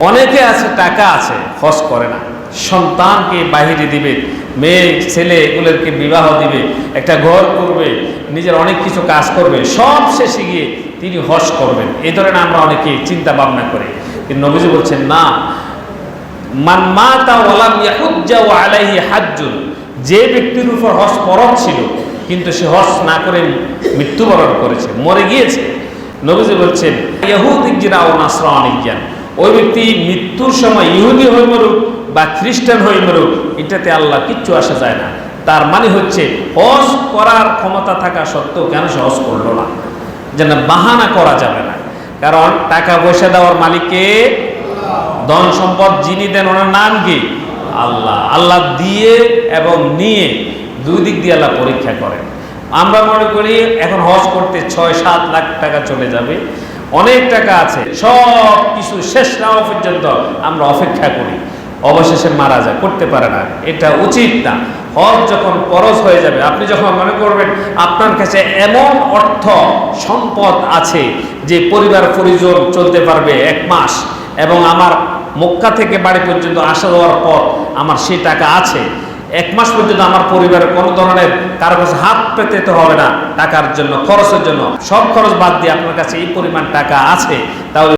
অনেকে আছে, টাকা আছে, হজ করে না। সন্তানকে বাহিরে দিবে, মেয়ে, ছেলে এগুলোকে বিবাহ দিবে, একটা ঘর করবে, নিজের অনেক কিছু কাজ করবে, সব শেষে গিয়ে তিনি হজ করবেন। এই ধরনের আমরা অনেকে চিন্তা ভাবনা করি। কিন্তু নবীজি বলছেন, না। মান মাতা ওয়ালাম ইয়াহুজ্জা ওয়া আলাইহি হাজ্জুন। যে ব্যক্তির উপর হজ ফরজ ছিল, কিন্তু সে হজ না করে মৃত্যুবরণ করেছে, মরে গিয়েছে। নবীজি বলছেন ইহুদিক জিনা ও নাসরানিক জ্ঞান ওই ব্যক্তি মৃত্যুর সময় ইহুদি হয়ে মরুক বা খ্রিস্টান হয়ে মরুক, এটাতে আল্লাহ কিচ্ছু আসা যায় না। তার মানে হচ্ছে, হজ করার ক্ষমতা থাকা সত্ত্বেও কেন সে হজ করল না? যেন বাহানা করা যাবে না। কারণ টাকা পয়সা দেওয়ার মালিককে ধন সম্পদ যিনি দেন ওনার নাম কি? আল্লাহ। আল্লাহ দিয়ে এবং নিয়ে দুই দিক দিয়ে আল্লাহ পরীক্ষা করেন। আমরা মনে করি, এখন হজ করতে ছয় সাত লাখ টাকা চলে যাবে। অনেক টাকা আছে, সব কিছু শেষ না হওয়া পর্যন্ত আমরা অপেক্ষা করি। অবশেষে মারা যায়, করতে পারে না, এটা উচিত না। হজ যখন পরশ হয়ে যাবে, আপনি যখন মনে করবেন আপনার কাছে এমন অর্থ, সম্পদ আছে যে পরিবার, পরিজন চলতে পারবে এক মাস, এবং আমার মক্কা থেকে বাড়ি পর্যন্ত আসা যাওয়ার পর আমার সেই টাকা আছে এক মাস পর্যন্ত আমার পরিবারের কোনো ধরনের কারও কাছে হাত পেতে তো হবে না টাকার জন্য, খরচের জন্য। সব খরচ বাদ দিয়ে আপনার কাছে এই পরিমাণ টাকা আছে, তাহলে